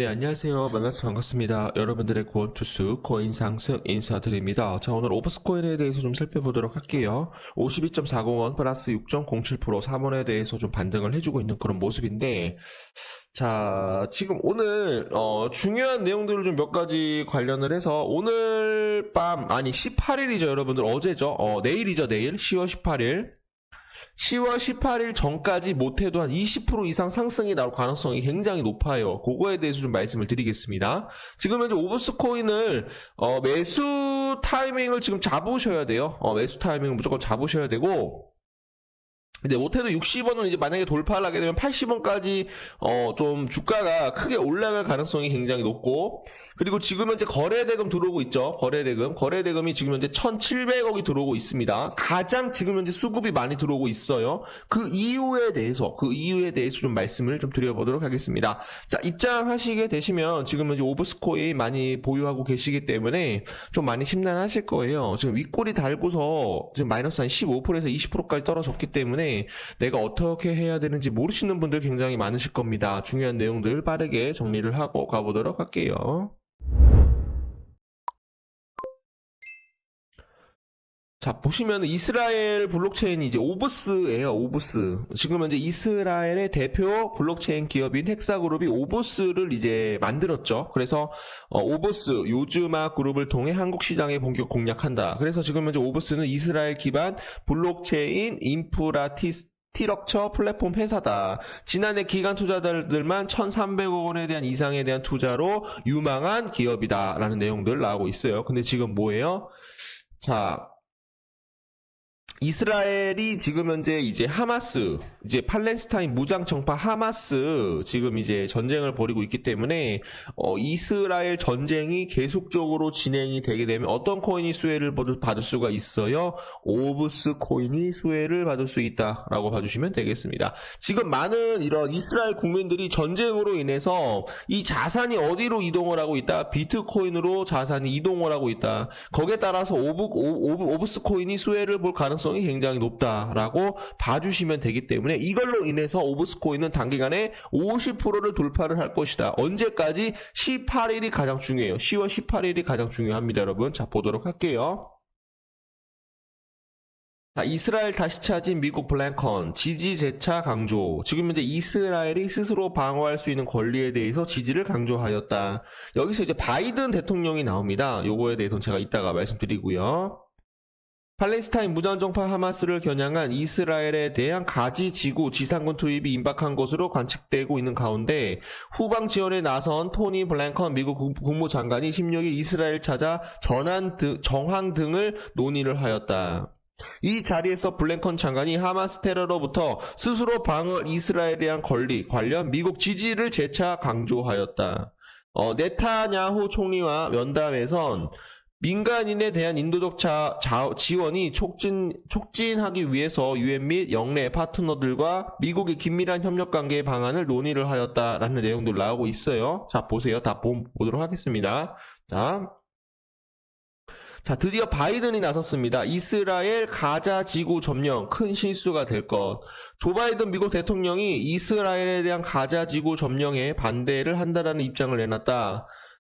네, 안녕하세요. 만나서 반갑습니다. 여러분들의 구원투수 코인 상승 인사드립니다. 자, 오늘 오버스 코인에 대해서 좀 살펴보도록 할게요. 52.40원 플러스 6.07% 3원에 대해서 좀 반등을 해주고 있는 그런 모습인데, 자, 지금 오늘, 어, 중요한 내용들을 좀 몇 가지 관련을 해서, 오늘 밤, 아니, 18일이죠, 여러분들. 어제죠. 어, 내일이죠, 내일. 10월 18일. 10월 18일 전까지 못해도 한 20% 이상 상승이 나올 가능성이 굉장히 높아요. 그거에 대해서 좀 말씀을 드리겠습니다. 지금 현재 오버스 코인을 어, 매수 타이밍을 지금 잡으셔야 돼요. 어, 매수 타이밍을 무조건 잡으셔야 되고 근데 못해도 60원은 이제 만약에 돌파를 하게 되면 80원까지 어 좀 주가가 크게 올라갈 가능성이 굉장히 높고 그리고 지금 현재 거래대금 들어오고 있죠. 거래대금. 거래대금이 지금 현재 1,700억이 들어오고 있습니다. 가장 지금 현재 수급이 많이 들어오고 있어요. 그 이유에 대해서 그 이유에 대해서 좀 말씀을 좀 드려보도록 하겠습니다. 자, 입장하시게 되시면 지금 현재 오브스코인 많이 보유하고 계시기 때문에 좀 많이 심란하실 거예요. 지금 윗골이 달고서 지금 마이너스 한 15%에서 20%까지 떨어졌기 때문에 내가 어떻게 해야 되는지 모르시는 분들 굉장히 많으실 겁니다. 중요한 내용들 빠르게 정리를 하고 가보도록 할게요. 자, 보시면 이스라엘 블록체인이 이제 오브스예요, 오브스. 지금 현재 이스라엘의 대표 블록체인 기업인 헥사그룹이 오브스를 이제 만들었죠. 그래서 어, 오브스 요즈마 그룹을 통해 한국 시장에 본격 공략한다. 그래서 지금 현재 오브스는 이스라엘 기반 블록체인 인프라티스 티럭처 플랫폼 회사다. 지난해 기간 투자자들만 1,300억 원에 대한 이상에 대한 투자로 유망한 기업이다라는 내용들 나오고 있어요. 근데 지금 뭐예요? 자, 이스라엘이 지금 현재 이제 하마스, 이제 팔레스타인 무장 정파 하마스 지금 이제 전쟁을 벌이고 있기 때문에 어, 이스라엘 전쟁이 계속적으로 진행이 되게 되면 어떤 코인이 수혜를 받을, 받을 수가 있어요? 오브스 코인이 수혜를 받을 수 있다라고 봐주시면 되겠습니다. 지금 많은 이런 이스라엘 국민들이 전쟁으로 인해서 이 자산이 어디로 이동을 하고 있다? 비트코인으로 자산이 이동을 하고 있다. 거기에 따라서 오브, 오브, 오브스 코인이 수혜를 볼 가능성이 굉장히 높다라고 봐주시면 되기 때문에 이걸로 인해서 오브스 코인은 단기간에 50%를 돌파를 할 것이다. 언제까지? 18일이 가장 중요해요. 10월 18일이 가장 중요합니다, 여러분. 자, 보도록 할게요. 자, 이스라엘 다시 찾은 미국 블랭컨 지지 재차 강조. 지금 현재 이스라엘이 스스로 방어할 수 있는 권리에 대해서 지지를 강조하였다. 여기서 이제 바이든 대통령이 나옵니다. 요거에 대해서는 제가 이따가 말씀드리고요. 팔레스타인 무장정파 하마스를 겨냥한 이스라엘에 대한 가지 지구 지상군 투입이 임박한 것으로 관측되고 있는 가운데 후방 지원에 나선 토니 블랭컨 미국 국- 국무장관이 16일 이스라엘 찾아 전환 등, 정황 등을 논의를 하였다. 이 자리에서 블랭컨 장관이 하마스 테러로부터 스스로 방어 이스라엘에 대한 권리 관련 미국 지지를 재차 강조하였다. 어, 네타냐후 총리와 면담에선 민간인에 대한 인도적 자, 자- 지원이 촉진, 촉진하기 위해서 유엔 및 영내 파트너들과 미국의 긴밀한 협력 관계의 방안을 논의를 하였다라는 내용들 나오고 있어요. 자, 보세요. 다 보, 보도록 하겠습니다. 자. 자, 드디어 바이든이 나섰습니다. 이스라엘 가자 지구 점령 큰 실수가 될 것. 조 바이든 미국 대통령이 이스라엘에 대한 가자 지구 점령에 반대를 한다라는 입장을 내놨다.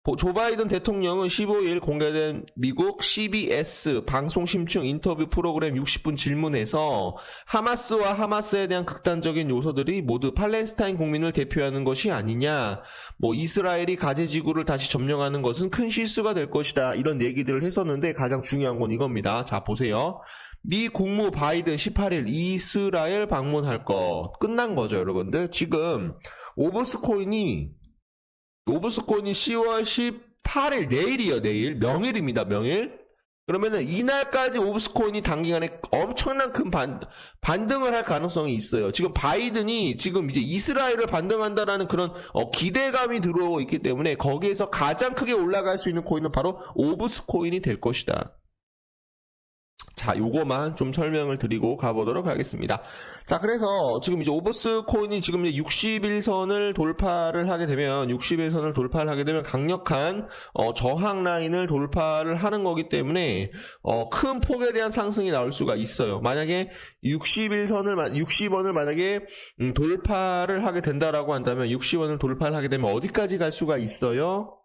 보- 조 바이든 대통령은 15일 공개된 미국 CBS 방송 심층 인터뷰 프로그램 60분 질문에서 하마스와 하마스에 대한 극단적인 요소들이 모두 팔레스타인 국민을 대표하는 것이 아니냐, 뭐 이스라엘이 가제 지구를 다시 점령하는 것은 큰 실수가 될 것이다 이런 얘기들을 했었는데 가장 중요한 건 이겁니다. 자 보세요. 미 국무 바이든 18일 이스라엘 방문할 것 끝난 거죠, 여러분들. 지금 오버스 코인이 오브스 코인이 10월 18일 내일이요 내일. 명일입니다 명일. 그러면은 이날까지 오브스 코인이 단기간에 엄청난 큰 반, 반등을 할 가능성이 있어요. 지금 바이든이 지금 이제 이스라엘을 반등한다라는 그런 어, 기대감이 들어오고 있기 때문에 거기에서 가장 크게 올라갈 수 있는 코인은 바로 오브스 코인이 될 것이다 자, 요거만 좀 설명을 드리고 가보도록 하겠습니다. 자, 그래서 지금 이제 오버스 코인이 지금 이제 61선을 돌파를 하게 되면, 61선을 돌파를 하게 되면 강력한, 어, 저항 라인을 돌파를 하는 거기 때문에, 어, 큰 폭에 대한 상승이 나올 수가 있어요. 만약에 61선을, 60원을 만약에, 음, 돌파를 하게 된다라고 한다면, 60원을 돌파를 하게 되면 어디까지 갈 수가 있어요?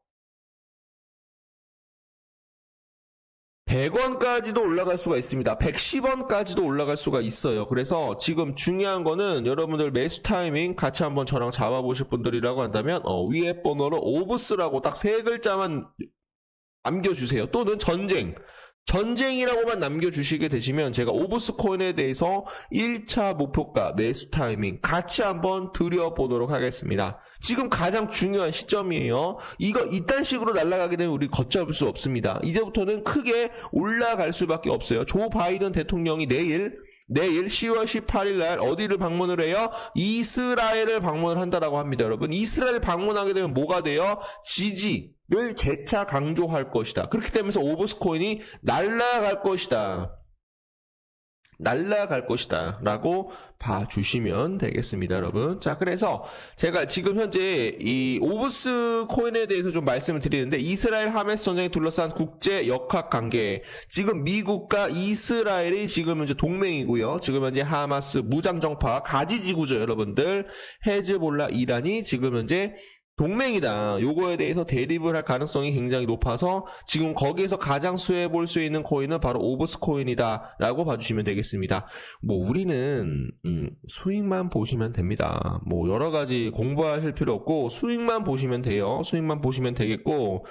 100원까지도 올라갈 수가 있습니다. 110원까지도 올라갈 수가 있어요. 그래서 지금 중요한 거는 여러분들 매수 타이밍 같이 한번 저랑 잡아보실 분들이라고 한다면 어, 위에 번호로 오브스라고 딱 세 글자만 남겨주세요. 또는 전쟁. 전쟁이라고만 남겨주시게 되시면 제가 오브스 코인에 대해서 1차 목표가 매수 타이밍 같이 한번 드려보도록 하겠습니다. 지금 가장 중요한 시점이에요. 이거 이딴 식으로 날아가게 되면 우리 걷잡을 수 없습니다. 이제부터는 크게 올라갈 수밖에 없어요. 조 바이든 대통령이 내일 내일 10월 18일 날 어디를 방문을 해요? 이스라엘을 방문을 한다라고 합니다, 여러분. 이스라엘 방문하게 되면 뭐가 돼요? 지지를 재차 강조할 것이다. 그렇기 때문에 오버스 코인이 날아갈 것이다. 날라갈 것이다. 라고 봐주시면 되겠습니다, 여러분. 자, 그래서 제가 지금 현재 이 오브스 코인에 대해서 좀 말씀을 드리는데, 이스라엘 하메스 전쟁에 둘러싼 국제 역학 관계. 지금 미국과 이스라엘이 지금 현재 동맹이고요. 지금 현재 하마스 무장정파 가지지구죠, 여러분들. 헤즈볼라 이란이 지금 현재 동맹이다. 요거에 대해서 대립을 할 가능성이 굉장히 높아서 지금 거기에서 가장 수혜 볼 수 있는 코인은 바로 오브스 코인이다. 라고 봐주시면 되겠습니다. 뭐, 우리는, 음, 수익만 보시면 됩니다. 뭐, 여러 가지 공부하실 필요 없고, 수익만 보시면 돼요. 수익만 보시면 되겠고,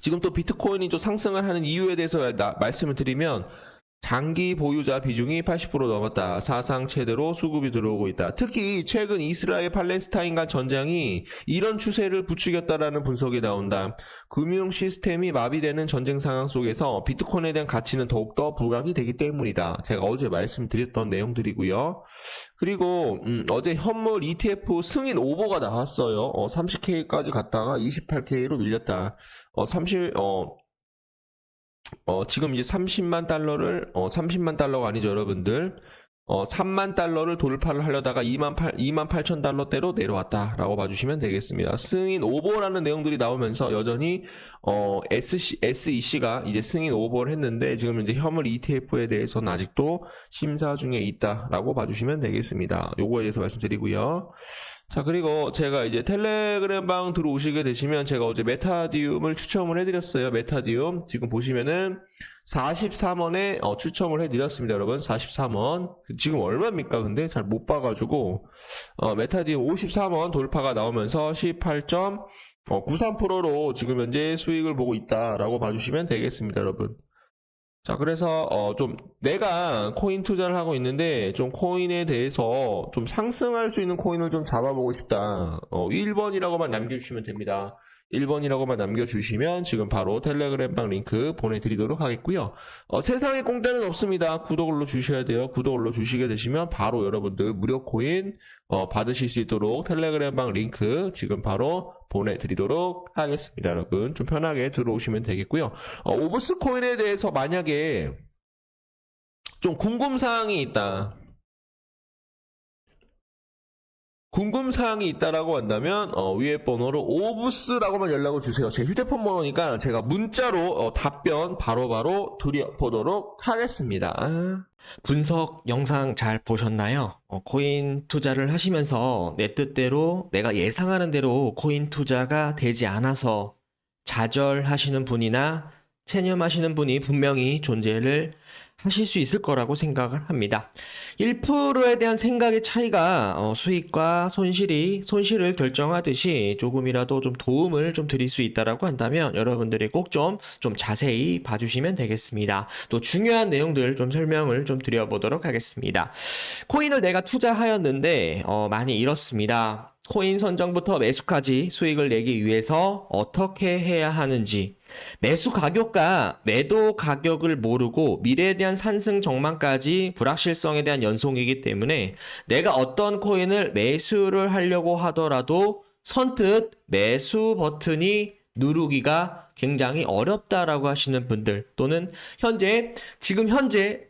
지금 또 비트코인이 좀 상승을 하는 이유에 대해서 나- 말씀을 드리면, 장기 보유자 비중이 80% 넘었다. 사상 최대로 수급이 들어오고 있다. 특히 최근 이스라엘 팔레스타인 간 전쟁이 이런 추세를 부추겼다라는 분석이 나온다. 금융 시스템이 마비되는 전쟁 상황 속에서 비트코인에 대한 가치는 더욱더 부각이 되기 때문이다. 제가 어제 말씀드렸던 내용들이고요. 그리고 음, 어제 현물 ETF 승인 오버가 나왔어요. 어, 30K까지 갔다가 28K로 밀렸다. 어, 30, 어, 어, 지금 이제 30만 달러를, 어, 30만 달러가 아니죠, 여러분들. 어, 3만 달러를 돌파를 하려다가 2만 8, 2만 8천 달러대로 내려왔다라고 봐주시면 되겠습니다. 승인 오버라는 내용들이 나오면서 여전히, 어, SC, SEC가 이제 승인 오버를 했는데 지금 이제 현물 ETF에 대해서는 아직도 심사 중에 있다라고 봐주시면 되겠습니다. 요거에 대해서 말씀드리고요. 자, 그리고 제가 이제 텔레그램 방 들어오시게 되시면 제가 어제 메타디움을 추첨을 해드렸어요. 메타디움. 지금 보시면은 43원에 어, 추첨을 해드렸습니다, 여러분. 43원. 지금 얼마입니까? 근데 잘 못 봐가지고, 어, 메타디움 53원 돌파가 나오면서 18.93%로 지금 현재 수익을 보고 있다라고 봐주시면 되겠습니다, 여러분. 자, 그래서, 어, 좀, 내가 코인 투자를 하고 있는데, 좀 코인에 대해서 좀 상승할 수 있는 코인을 좀 잡아보고 싶다. 어, 1번이라고만 남겨주시면 됩니다. 1번이라고만 남겨주시면 지금 바로 텔레그램방 링크 보내드리도록 하겠고요. 어, 세상에 공짜는 없습니다. 구독을 눌러주셔야 돼요. 구독을 눌러주시게 되시면 바로 여러분들 무료 코인 어, 받으실 수 있도록 텔레그램방 링크 지금 바로 보내드리도록 하겠습니다. 여러분 좀 편하게 들어오시면 되겠고요. 어, 오브스 코인에 대해서 만약에 좀 궁금사항이 있다. 궁금 사항이 있다라고 한다면 어, 위에 번호로 오브스라고만 연락을 주세요. 제 휴대폰 번호니까 제가 문자로 어, 답변 바로바로 드려보도록 하겠습니다. 아. 분석 영상 잘 보셨나요? 어, 코인 투자를 하시면서 내 뜻대로 내가 예상하는 대로 코인 투자가 되지 않아서 좌절하시는 분이나 체념하시는 분이 분명히 존재를 하실 수 있을 거라고 생각을 합니다. 1%에 대한 생각의 차이가 어, 수익과 손실이 손실을 결정하듯이 조금이라도 좀 도움을 좀 드릴 수 있다라고 한다면 여러분들이 꼭좀좀 자세히 봐주시면 되겠습니다. 또 중요한 내용들 좀 설명을 좀 드려보도록 하겠습니다. 코인을 내가 투자하였는데 어, 많이 잃었습니다. 코인 선정부터 매수까지 수익을 내기 위해서 어떻게 해야 하는지 매수 가격과 매도 가격을 모르고 미래에 대한 산승 전망까지 불확실성에 대한 연속이기 때문에 내가 어떤 코인을 매수를 하려고 하더라도 선뜻 매수 버튼이 누르기가 굉장히 어렵다라고 하시는 분들 또는 현재 지금 현재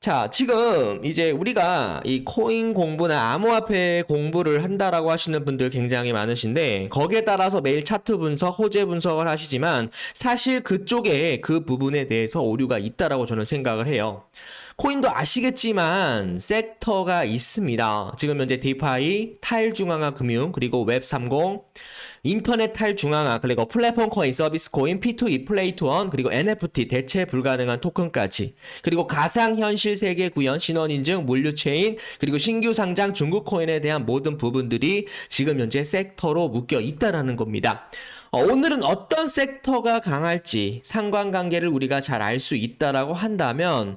자, 지금 이제 우리가 이 코인 공부나 암호화폐 공부를 한다라고 하시는 분들 굉장히 많으신데 거기에 따라서 매일 차트 분석, 호재 분석을 하시지만 사실 그쪽에 그 부분에 대해서 오류가 있다라고 저는 생각을 해요. 코인도 아시겠지만 섹터가 있습니다. 지금 현재 디파이, 탈중앙화 금융, 그리고 웹30, 인터넷 탈중앙화, 그리고 플랫폼 코인, 서비스 코인, P2E, 플레이 투 원, 그리고 NFT, 대체 불가능한 토큰까지, 그리고 가상현실 세계 구현, 신원인증, 물류체인, 그리고 신규 상장 중국 코인에 대한 모든 부분들이 지금 현재 섹터로 묶여 있다라는 겁니다. 어, 오늘은 어떤 섹터가 강할지 상관관계를 우리가 잘 알 수 있다라고 한다면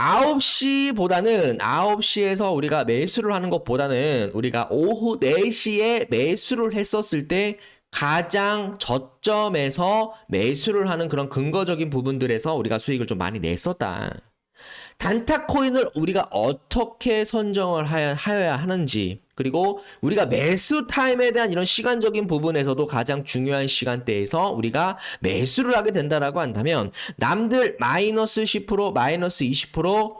9시보다는 9시에서 우리가 매수를 하는 것보다는 우리가 오후 4시에 매수를 했었을 때 가장 저점에서 매수를 하는 그런 근거적인 부분들에서 우리가 수익을 좀 많이 냈었다. 단타 코인을 우리가 어떻게 선정을 하여야 하는지 그리고 우리가 매수 타임에 대한 이런 시간적인 부분에서도 가장 중요한 시간대에서 우리가 매수를 하게 된다라고 한다면 남들 마이너스 10% 마이너스 20%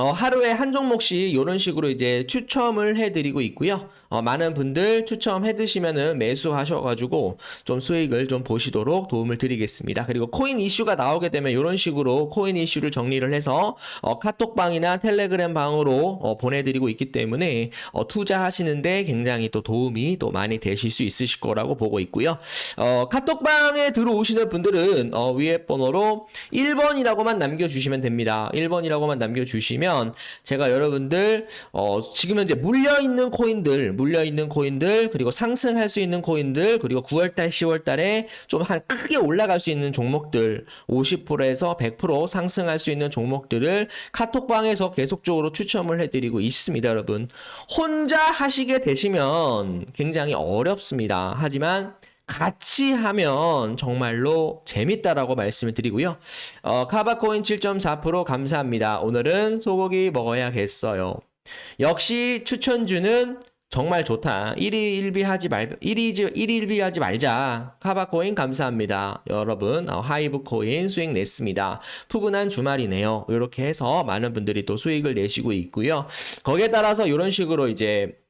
어, 하루에 한 종목씩 이런 식으로 이제 추첨을 해드리고 있고요. 어, 많은 분들 추첨해 드시면은 매수하셔가지고 좀 수익을 좀 보시도록 도움을 드리겠습니다. 그리고 코인 이슈가 나오게 되면 이런 식으로 코인 이슈를 정리를 해서 어, 카톡방이나 텔레그램 방으로 어, 보내드리고 있기 때문에 어, 투자하시는데 굉장히 또 도움이 또 많이 되실 수 있으실 거라고 보고 있고요. 어, 카톡방에 들어오시는 분들은 어, 위에 번호로 1번이라고만 남겨주시면 됩니다. 1번이라고만 남겨주시면 제가 여러분들 어, 지금 현재 물려있는 코인들 물려 있는 코인들 그리고 상승할 수 있는 코인들 그리고 9월달 10월달에 좀 한 크게 올라갈 수 있는 종목들 50%에서 100% 상승할 수 있는 종목들을 카톡방에서 계속적으로 추첨을 해드리고 있습니다 여러분 혼자 하시게 되시면 굉장히 어렵습니다 하지만 같이 하면 정말로 재밌다라고 말씀을 드리고요. 어, 카바코인 7.4% 감사합니다. 오늘은 소고기 먹어야겠어요. 역시 추천주는 정말 좋다. 1위 1비 하지 말, 1위, 1위 1비 하지 말자. 카바코인 감사합니다. 여러분, 어, 하이브 코인 수익 냈습니다. 푸근한 주말이네요. 이렇게 해서 많은 분들이 또 수익을 내시고 있고요. 거기에 따라서 이런 식으로 이제 음,